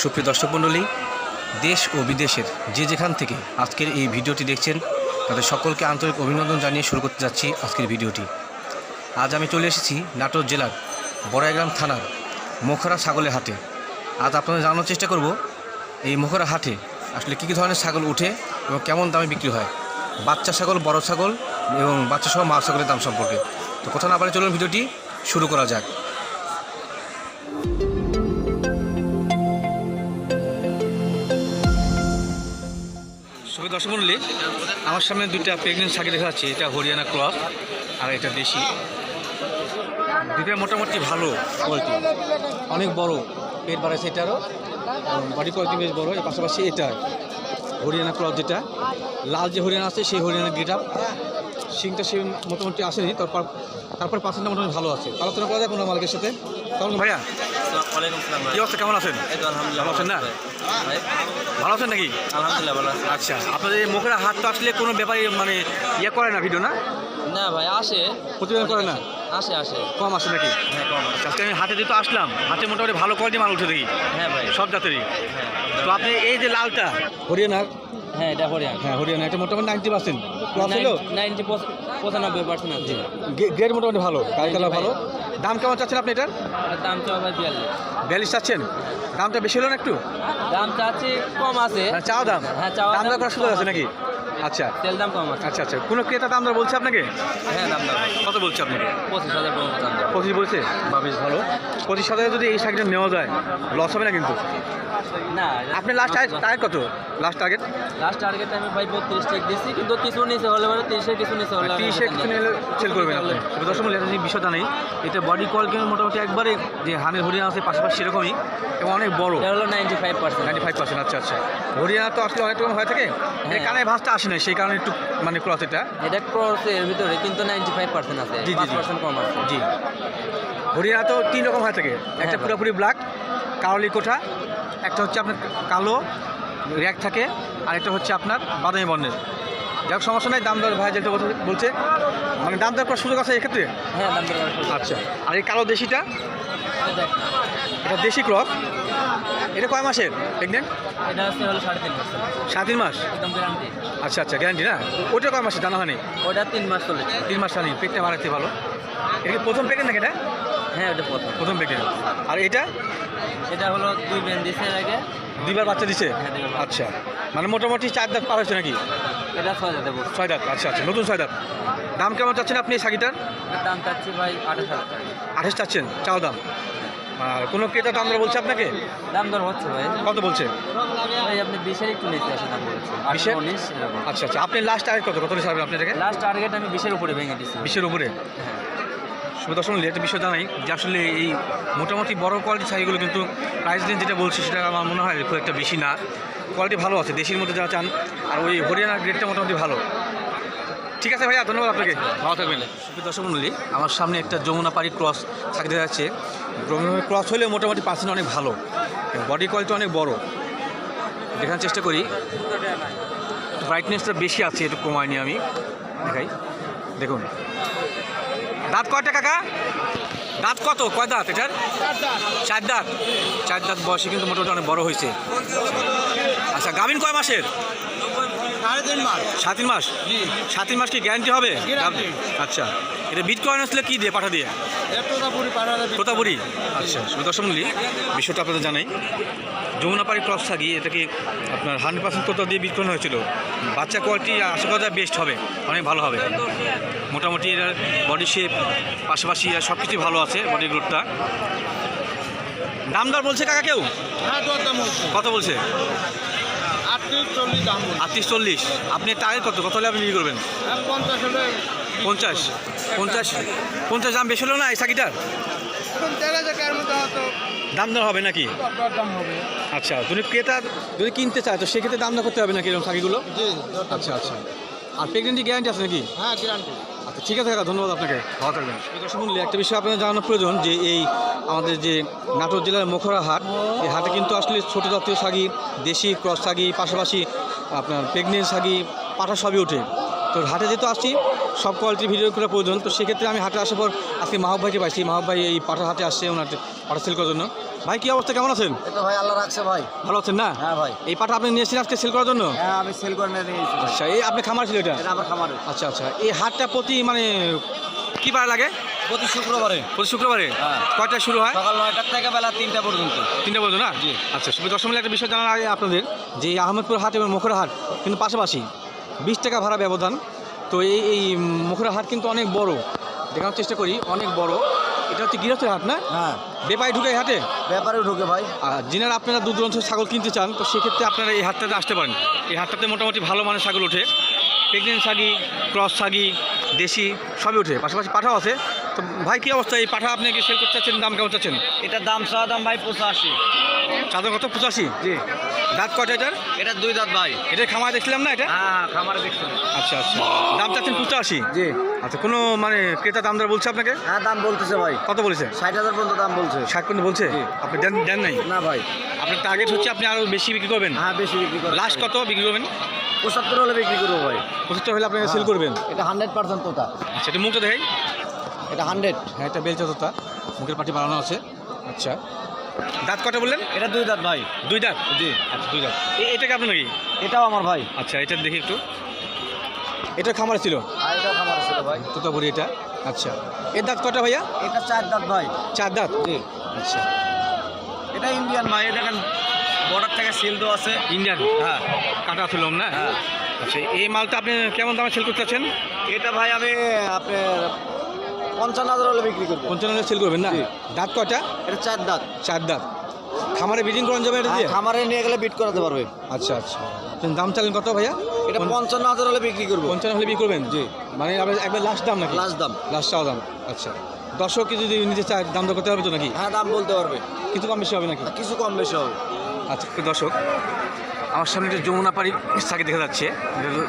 সুপ্রিয় দর্শক মণ্ডলী, দেশ ও বিদেশের যে যেখান থেকে আজকের এই ভিডিওটি দেখছেন, তাদের সকলকে আন্তরিক অভিনন্দন জানিয়ে শুরু করতে যাচ্ছি আজকের ভিডিওটি। আজ আমি চলে এসেছি নাটোর জেলার বড়াইগ্রাম থানার মোখরা ছাগলের হাটে। আজ আপনাদের জানানোর চেষ্টা করব, এই মোখরা হাটে আসলে কী কী ধরনের ছাগল উঠে এবং কেমন দামে বিক্রি হয়, বাচ্চা ছাগল, বড় ছাগল এবং বাচ্চা সহ মা ছাগলের দাম সম্পর্কে। তো কোথাও না পারে চলুন ভিডিওটি শুরু করা যাক। শুভ দর্শক মন্ডলী, আমার সামনে দুইটা প্রেগনেন্ট ছাগল দেখা যাচ্ছে। এটা হরিয়ানা ক্রস আর এটা দেশি। দুইটা মোটামুটি ভালো কোয়ালিটি অনেক বড়, পেট বাড়াইছে এটারও। বডি কোয়ালিটি বেশ বড়, এর পাশাপাশি এটা হরিয়ানা ক্রস যেটা, লাল যে হরিয়ানা আছে, সেই হরিয়ানা গেট সিংটা সে মোটামুটি আসেনি তারপর তারপর পার্সেন্টটা মোটামুটি ভালো আছে। আলোচনা করা যায় কোনো মালিকের সাথে? কেমন ভাইয়া। কি অবস্থা? কেমন আছেন? ভালো আছেন না? ভালো আছেন নাকি? আলহামদুলিল্লাহ ভালো আচ্ছা আপনাদের মুখের হাত তো আসলে কোনো ব্যাপারে মানে ইয়ে করে না ভিডিও না? না ভাই আসে। প্রতিবেদন করে না? আসে আসে। কম আসে নাকি? হ্যাঁ কম। আজকে আমি হাটে যেহেতু আসলাম হাতে মোটামুটি ভালো কোয়ালিটি মাল উঠে দেখি। হ্যাঁ ভাই। সব জাতেরই। হ্যাঁ তো আপনি এই যে লালটা হরিয়ানার? হ্যাঁ এটা হরিয়ানা। হ্যাঁ হরিয়ানা এটা মোটামুটি নাইনটি পার্সেন্ট ক্লাস হলো? নাইনটি পঁচানব্বই পার্সেন্ট আছে। গ্রেড মোটামুটি ভালো কালার ভালো। দাম কেমন চাচ্ছেন আপনি এটার? দাম চাও ভাই বিয়াল্লিশ। বিয়াল্লিশ চাচ্ছেন? দামটা বেশি হলো না একটু? দাম চাচ্ছি কম আছে। মানে চাওয়া দাম? হ্যাঁ, চাওয়া দাম দাম করার সুযোগ আছে। নাকি? আচ্ছা। তেল দাম কম আছে। আচ্ছা আচ্ছা। কোনো ক্রেতা দাম দর বলছে আপনাকে? হ্যাঁ দাম দাম কত বলছে আপনাকে? পঁচিশ হাজার দাম দাম পঁচিশ বলছে? বা বেশ ভালো। পঁচিশ হাজারে যদি এই সাইকেলটা নেওয়া যায় লস হবে না কিন্তু? না আপনি লাস্ট টার্গেট কত? লাস্ট টার্গেট লাস্ট টার্গেট আমি ভাই বত্রিশ চেক দিচ্ছি কিন্তু কিছু নিচে হলে পরে তিরিশের কিছু নিচে হলে আমি তিরিশে কিছু নিলে সেল করবেন আপনি। তবে দর্শক মূল্য একটা বিষয়টা নেই এটা বডি কোয়ালিটি মোটামুটি একবারে যে হানের হরিয়ানা আছে পাশাপাশি সেরকমই এবং অনেক বড়। এটা হলো ninety five percent ninety five percent আচ্ছা আচ্ছা। হরিয়ানা তো আসলে অনেক রকম হয়ে থাকে? হ্যাঁ। কানে ভাঁজটা আসে না সেই কারণে একটু মানে ক্রস এটা। এটা ক্রস এর ভিতরে কিন্তু নাইনটি ফাইভ পার্সেন্ট আছে জি, জি, পার্সেন্ট কম আছে। জি। হরিয়ানা তো তিন রকম হয়ে থাকে। একটা হ্যাঁ, পুরোপুরি ব্ল্যাক কারলি কোঠা একটা হচ্ছে আপনার কালো র্যাক থাকে আর একটা হচ্ছে আপনার বাদামি বর্ণের। যাক সমস্যা নাই দাম দর ভাই যেটা বলছে- বলছে। মানে দাম দর করার সুযোগ আছে এক্ষেত্রে? হ্যাঁ দাম দর আচ্ছা আর এই কালো দেশিটা? এটা দেশি ক্রস এটা কয় মাসের? প্রেগনেন্ট এটা হচ্ছে হলো সাড়ে তিন মাস। সাত তিন মাস? একদম গ্যারান্টি আচ্ছা আচ্ছা গ্যারান্টি না? ওটা কয় মাসে জানা হয়নি? ওটা তিন মাস চলেছে। তিন মাস জানি পেটটা মারাতে ভালো। এটা প্রথম প্রেগনেন্ট নাকি এটা? হ্যাঁ ওটা প্রথম। প্রথম প্রেগনেন্ট আর এটা? এটা হলো দুই বেন দিছে এর আগে। দুইবার বাচ্চা দিছে? হ্যাঁ। আচ্ছা। মানে মোটামুটি চার দাঁত পার হয়েছে নাকি? এটা ছয় দেবো ছয় দাঁত আচ্ছা আচ্ছা নতুন ছয় দাঁত। দাম কেমন চাচ্ছেন আপনি এই শাড়িটার? দাম চাচ্ছি ভাই আঠাশ হাজার আঠাশ চাচ্ছেন চাও দাম। আর কোনো ক্রেতা দাম দর বলছে আপনাকে? দাম দর হচ্ছে ভাই। কত বলছে? ভাই আপনি বিশের একটু নিচে আসে দাম বলছে। বিশের? উনিশ আচ্ছা আচ্ছা আপনি লাস্ট টার্গেট কত? কত ছাড়বেন আপনি এটাকে লাস্ট টার্গেট আমি বিশের উপরে ভেঙে দিচ্ছি বিশের উপরে? মণ্ডলী, একটা বিষয় জানাই যে আসলে এই মোটামুটি বড় কোয়ালিটি শাড়িগুলো কিন্তু প্রাইস রেঞ্জ যেটা বলছি সেটা আমার মনে হয় খুব একটা বেশি না। কোয়ালিটি ভালো আছে দেশির মধ্যে যা চান আর ওই হরিয়ানার গ্রেডটা মোটামুটি ভালো। ঠিক আছে ভাইয়া ধন্যবাদ আপনাকে। ভালো থাকবেন। শুভ দর্শক মণ্ডলী আমার সামনে একটা যমুনা পাড়ি ক্রস থাকতে যাচ্ছে। ক্রস হলেও মোটামুটি পার্সেন্ট অনেক ভালো। বডি কোয়ালিটি অনেক বড়। দেখার চেষ্টা করি। ব্রাইটনেসটা বেশি আছে একটু কমায়নি আমি। দেখাই। দেখুন। দাঁত কয়টা কাকা? দাঁত কত? কয় দাঁত এটার? চার দাঁত। চার দাঁত বয়সে কিন্তু মোটামুটি অনেক বড় হয়েছে। আচ্ছা গাভিন কয় মাসের? সাড়ে তিন মাস। তিন মাস? সাত তিন মাস কি গ্যারান্টি হবে? আচ্ছা। এটা বিট কয়েন আসলে কি দিয়ে পাঠা দিয়ে? তোতাপুরি আচ্ছা দর্শক মূল্য বিষয়টা আপনাদের জানাই। যমুনাপাড়ি ক্রস থাকি এটাকে আপনার হান্ড্রেড পার্সেন্ট তোতা দিয়ে বিট করানো হয়েছিল? বাচ্চা কোয়ালিটি আশা করা বেস্ট হবে অনেক ভালো হবে। মোটামুটি এটার বডি শেপ পাশাপাশি সব কিছুই ভালো আছে বডি গ্রোথটা দাম দর বলছে কাকা কেউ? হ্যাঁ কত বলছে? আটত্রিশ চল্লিশ আপনি টার্গেট কত? কত হলে আপনি বিক্রি করবেন? পঞ্চাশ পঞ্চাশ? পঞ্চাশ? দাম বেশি হলো না এই সাকিটার দাম দর হবে নাকি? আচ্ছা যদি ক্রেতা যদি কিনতে চায় তো সেক্ষেত্রে দাম দর করতে হবে নাকি এরকম দাম। আচ্ছা আচ্ছা। আর প্রেগনেন্টি গ্যারান্টি আছে নাকি? হ্যাঁ গ্যারান্টি ঠিক আছে কাকা, ধন্যবাদ আপনাকে। ভালো থাকবেন। মূল্যে একটা বিষয় আপনার জানানো প্রয়োজন যে এই আমাদের যে নাটোর জেলার মোখরা হাট, এই হাটে কিন্তু আসলে ছোটো জাতীয় শাগি, দেশি ক্রস শাগি, পাশাপাশি আপনার প্রেগনেন্ট শাগি, পাঠা সবই ওঠে। তো হাটে যেহেতু আসছি, সব কোয়ালিটির ভিডিও করা প্রয়োজন। তো সেক্ষেত্রে আমি হাটে আসার পর আজকে মাহব ভাইকে পাইছি। মাহব ভাই এই পাঠার হাটে আসছে ওনার পাঠা সেল করার জন্য। ভাই কি অবস্থা? কেমন আছেন? এই তো ভাই আল্লাহ রাখছে ভাই। ভালো আছেন না? হ্যাঁ ভাই। এই পাঠা আপনি নিয়েছেন আজকে সেল করার জন্য? হ্যাঁ আমি সেল করে নিয়ে নিয়েছি ভাই। আচ্ছা এই আপনি খামার ছিল এটা? এটা আমার খামারে। আচ্ছা আচ্ছা। এই হাটটা প্রতি মানে কি বার লাগে? প্রতি শুক্রবারে। প্রতি শুক্রবারে? হ্যাঁ। কয়টা শুরু হয়? সকাল নয়টার থেকে বেলা তিনটা পর্যন্ত। তিনটা বলতো না? জি। আচ্ছা শুধু দশ মিনিট একটা বিষয় জানার আগে আপনাদের যে এই আহমেদপুর হাট এবং মুখরা হাট কিন্তু পাশাপাশি বিশ টাকা ভাড়া ব্যবধান। তো এই এই মুখরা হাট কিন্তু অনেক বড়। দেখানোর চেষ্টা করি অনেক বড়। এটা হচ্ছে গৃহস্থের হাট না হ্যাঁ। ব্যাপারে ঢুকে এই হাটে? ব্যাপারে ঢুকে ভাই। আর যিনারা আপনারা দূর দূরান্ত ছাগল কিনতে চান তো সেক্ষেত্রে আপনারা এই হাটটাতে আসতে পারেন। এই হাটটাতে মোটামুটি ভালো মানের ছাগল ওঠে। প্রেগনেন্ট ছাগি ক্রস ছাগি দেশি সবই ওঠে। পাশাপাশি পাঠাও আছে। তো ভাই কী অবস্থা? এই পাঠা আপনি কি সেল করতে চাচ্ছেন? দাম কেমন চাচ্ছেন? এটার দাম চাওয়া দাম ভাই পঁচাশি। চাদর কত? পঁচাশি? জি। দাঁত কয়টা এটার? এটা দুই দাঁত ভাই। এটা খামার দেখছিলাম না এটা? হ্যাঁ খামারে দেখছেন আচ্ছা আচ্ছা। দাম চাচ্ছেন পঁচাশি? জি। আচ্ছা কোনো মানে ক্রেতা দাম দর বলছে আপনাকে? হ্যাঁ দাম বলতেছে ভাই। কত বলেছে? ষাট হাজার পর্যন্ত দাম বলছে। ষাট পর্যন্ত বলছে? আপনি দেন দেন নাই? না ভাই। আপনার টার্গেট হচ্ছে আপনি আরও বেশি বিক্রি করবেন? হ্যাঁ বেশি বিক্রি করবেন। লাস্ট কত বিক্রি করবেন? পঁচাত্তর হলে বিক্রি করব ভাই। পঁচাত্তর হলে আপনাকে সেল করবেন? এটা হান্ড্রেড পার্সেন্ট তোতা। আচ্ছা এটা মুখটা দেখাই। এটা হান্ড্রেড। হ্যাঁ এটা বেলচা তোতা মুখের পাটি বানানো আছে। আচ্ছা। দাঁত কটা বললেন? এটা দুই দাঁত ভাই। দুই দাঁত? জি আচ্ছা দুই দাঁত। এ- এটা কি আপনার নাকি এটাও আমার ভাই। আচ্ছা এটা দেখি একটু। এটা খামার ছিল? আর এটাও খামার ছিল ভাই। তোতা বড়ি এটা। আচ্ছা। এর দাঁত কটা ভাইয়া? এটা চার দাঁত ভাই। চার দাঁত? জি। আচ্ছা। এটা ইন্ডিয়ান ভাই এটা দেখেন বর্ডার থেকে সিল দেওয়া আছে। ইন্ডিয়ান? হ্যাঁ। কাটা ছিল না? হ্যাঁ। আচ্ছা এই মালটা আপনি কেমন দামে সেল করতে চাচ্ছেন? এটা ভাই আমি আপনার পঞ্চান্ন হাজার হলে বিক্রি করব পঞ্চান্ন হাজার সেল করবেন না? দাঁত কয়টা? এটা চার দাঁত। চার দাঁত। খামারে বিডিং করানো যাবে এটা দিয়ে? খামারে নিয়ে গেলে বিট করাতে পারবে। আচ্ছা আচ্ছা। দাম চালেন কত ভাইয়া? এটা পঞ্চান্ন হাজার হলে বিক্রি করব। পঞ্চান্ন হলে বিক্রি করবেন? জি। মানে আপনার একবার লাস্ট দাম নাকি? লাস্ট দাম। লাস্ট চাওয়া দাম। আচ্ছা। দর্শক কি যদি নিতে চায় দাম করতে হবে তো নাকি? হ্যাঁ দাম বলতে পারবে। কিছু কম বেশি হবে নাকি? কিছু কম বেশি হবে। আচ্ছা দর্শক আমার সামনে একটা যমুনা পাড়ি সাকে দেখা যাচ্ছে।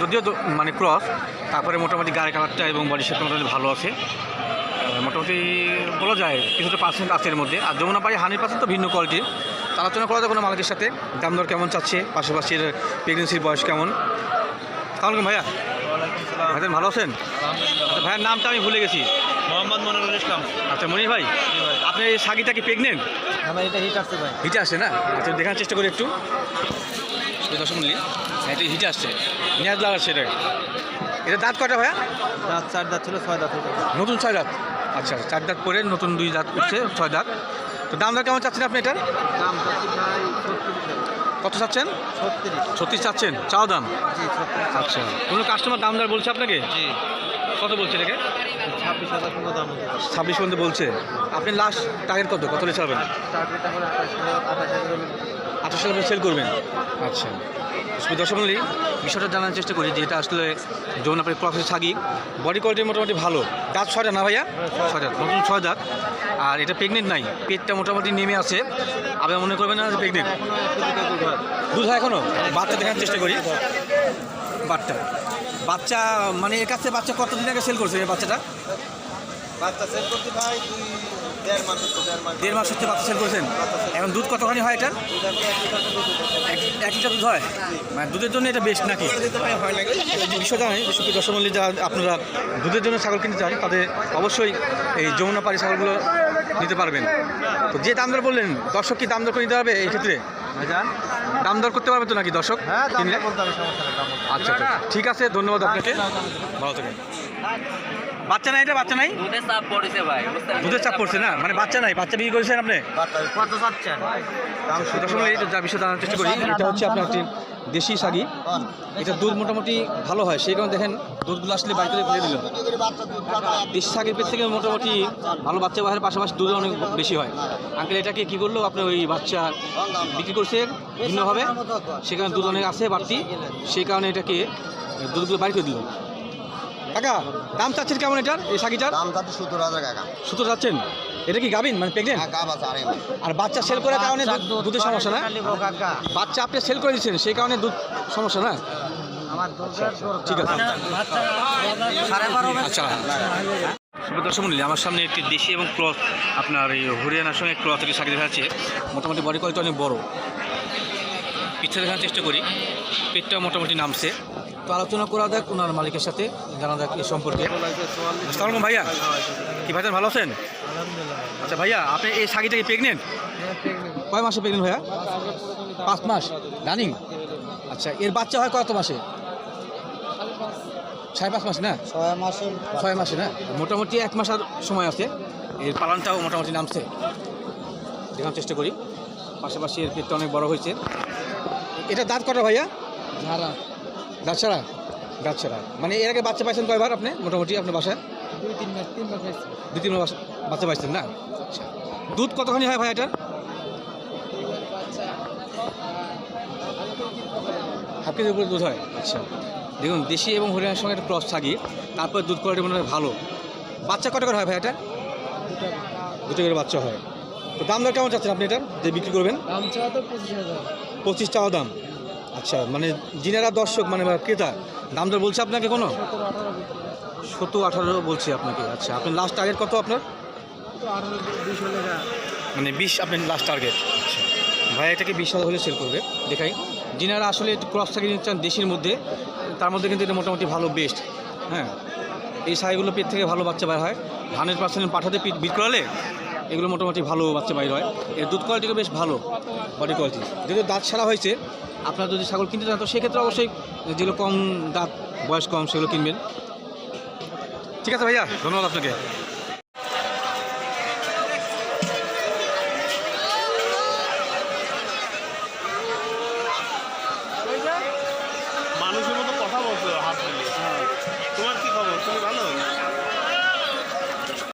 যদিও মানে ক্রস তারপরে মোটামুটি গাড়ি কালারটা এবং বডি শেপটা মোটামুটি ভালো আছে। মোটামুটি বলা যায় কিছুটা পার্সেন্ট আছে এর মধ্যে। আর যমুনা পাড়ি হান্ড্রেড পার্সেন্ট তো ভিন্ন কোয়ালিটির আলোচনা করা যায় কোনো মালিকের সাথে। দাম দর কেমন চাচ্ছে? পাশাপাশি এর প্রেগনেন্সির বয়স কেমন? সালামালাইকুম ভাইয়া। ভাইজান ভালো আছেন? আচ্ছা ভাইয়ের নামটা আমি ভুলে গেছি। মোহাম্মদ মনিরুল ইসলাম। আচ্ছা মনির ভাই আপনি এই সাগিটা কি প্রেগনেন্ট আমার এটা হিট আসছে ভাই। হিটে আসছে না? আচ্ছা দেখার চেষ্টা করি একটু। দশ মিনিট। হ্যাঁ এটা হিটে আসছে। নিয়াজ লাগাচ্ছে এটা। এটা দাঁত কটা ভাইয়া? দাঁত চার দাঁত ছিল ছয় দাঁত নতুন ছয় দাঁত। আচ্ছা চার দাঁত পরে নতুন দুই দাঁত উঠছে ছয় দাঁত। তো দাম দর কেমন চাচ্ছেন আপনি এটার? কত চাচ্ছেন? ছত্রিশ। চাচ্ছেন চাও দাম? আচ্ছা কোনো কাস্টমার দাম দর বলছে আপনাকে? কত বলছে এটাকে? ছাব্বিশ পর্যন্ত বলছে। আপনি লাস্ট টার্গেট কত? কত হলে আঠাশ হাজার সেল করবেন। আচ্ছা। দর্শক বিষয়টা জানার চেষ্টা করি যে এটা আসলে যৌন আপনার ক্রসের ছাগি বডি কোয়ালিটি মোটামুটি ভালো। দাঁত ছয়টা না ভাইয়া? ছয় দাঁত। নতুন ছয় দাঁত। আর এটা প্রেগনেন্ট নাই। পেটটা মোটামুটি নেমে আছে। আপনি মনে করবেন না প্রেগনেন্ট এখনও একটু দুটো দুধ হয় দুধ বাচ্চা দেখার চেষ্টা করি। বাচ্চা। বাচ্চা মানে এর কাছে বাচ্চা কতদিন আগে সেল করছে এই বাচ্চাটা? বাচ্চা সেল করতে ভাই দেড় মাস হচ্ছে বাচ্চা সেল করছেন? এখন দুধ কতখানি হয় এটার? এক লিটার দুধ হয়? মানে দুধের জন্য এটা বেস্ট নাকি? দিতে ভাই হয় বিষয়টা সুপ্রিয় দর্শক যারা আপনারা দুধের জন্য ছাগল কিনতে চান তাদের অবশ্যই এই যমুনা পাড়ি ছাগলগুলো নিতে পারবেন। তো যে দাম দর বললেন দর্শক কি দাম দর করে নিতে পারবে এই ক্ষেত্রে? দাম দর করতে পারবে তো নাকি দর্শক হ্যাঁ বলতে আচ্ছা আচ্ছা। ঠিক আছে ধন্যবাদ আপনাকে। ভালো থাকেন। বাচ্চা নাই এটা বাচ্চা নাই? দুধে চাপ পড়েছে ভাই দুধের চাপ পড়ছে না? মানে বাচ্চা নাই বাচ্চা বিক্রি করেছেন আপনি? কত চাচ্ছেন দাম এটা যা বিষয় জানার চেষ্টা করি। এটা হচ্ছে আপনার একটি দেশি সাগি এটা দুধ মোটামুটি ভালো হয়। সেই কারণে দেখেন দুধগুলো আসলে বাড়িতে ফেলে দিল। দেশি শাকের পেট থেকে মোটামুটি ভালো বাচ্চা বাহের পাশাপাশি দুধ অনেক বেশি হয়। আঙ্কেল এটাকে কি করল? আপনি ওই বাচ্চা বিক্রি করছে ভিন্নভাবে। সেখানে দুধ অনেক আছে বাড়তি। সেই কারণে এটাকে দুধগুলো বাড়ি করে দিল। কাকা দাম চাচ্ছেন কেমন এটার? এই শাকিটার? দাম চাচ্ছি সত্তর হাজার টাকা সুতো যাচ্ছেন এটা কি গাবিন মানে প্রেগনেন্ট হ্যাঁ গাব আছে আর বাচ্চা সেল করার কারণে দুধের সমস্যা না? বাচ্চা আপনি সেল করে দিচ্ছেন সেই কারণে দুধ সমস্যা না? আমার ঠিক আছে। আচ্ছা। দর্শক মন্ডলী আমার সামনে একটি দেশি এবং ক্লথ আপনার এই হরিয়ানার সঙ্গে ক্লথ একটি দেখা যাচ্ছে। মোটামুটি বডি কোয়ালিটি অনেক বড়। পিঠা দেখার চেষ্টা করি। পেটটা মোটামুটি নামছে। তো আলোচনা করা যাক ওনার মালিকের সাথে জানা যাক এই সম্পর্কে। আসসালামু ভাইয়া। কি ভাইজান ভালো আছেন? আচ্ছা ভাইয়া আপনি এই সাগিটা কি প্রেগনেন্ট কয় মাসে প্রেগনেন্ট ভাইয়া? পাঁচ মাস। রানিং? আচ্ছা এর বাচ্চা হয় কত মাসে? সাড়ে পাঁচ মাস না? ছয় মাসে। ছয় মাসে না? মোটামুটি এক মাস আর সময় আছে। এর পালনটাও মোটামুটি নামছে। দেখার চেষ্টা করি। পাশাপাশি এর পেটটা অনেক বড় হয়েছে। এটা দাঁত কটা ভাইয়া? ঝাড়া। দাঁত ছাড়া? দাঁত ছাড়া। মানে এর আগে বাচ্চা পাইছেন কয়বার আপনি? মোটামুটি আপনার বাসায়? দুই তিন মাস তিনবার খাইছি দু তিন বাস- বাচ্চা পাইছেন না? আচ্ছা। দুধ কতখানি হয় ভাই এটার হাফ কেজির উপরে দুধ হয়? আচ্ছা। দেখুন দেশি এবং হরিয়ানার সঙ্গে একটা ক্রস থাকি তারপর দুধ কোয়ালিটি মনে হয় ভালো। বাচ্চা কত করে হয় ভাই এটা? দুটো। করে বাচ্চা হয়। তো দাম দর কেমন চাচ্ছেন আপনি এটার? যে বিক্রি করবেন? দাম চাওয়া তো পঁচিশ হাজার। পঁচিশ টাকা দাম। আচ্ছা মানে যিনারা দর্শক মানে ক্রেতা, দাম দর বলছে আপনাকে কোনো? সতেরো আঠারো বলছে আপনাকে। আচ্ছা আপনার লাস্ট টার্গেট কত আপনার? মানে বিশ আপনার লাস্ট টার্গেট আচ্ছা ভাই, এটাকে বিশ হাজার হলে সেল করবে। দেখাই। যিনারা আসলে একটু ক্রস থেকে চান দেশের মধ্যে, তার মধ্যে কিন্তু এটা মোটামুটি ভালো বেস্ট হ্যাঁ এই সাইগুলো পেট থেকে ভালো বাচ্চা বাইর হয়। হান্ড্রেড পার্সেন্ট পাঠাতে বিট করালে এগুলো মোটামুটি ভালো বাচ্চা বাইর হয়। এর দুধ কোয়ালিটিও বেশ ভালো বডি কোয়ালিটি যেহেতু দাঁত ছাড়া হয়েছে, আপনার যদি ছাগল কিনতে চান, তো সেক্ষেত্রে অবশ্যই যেগুলো কম দাঁত, বয়স কম, সেগুলো কিনবেন। ঠিক আছে ভাইয়া? ধন্যবাদ আপনাকে।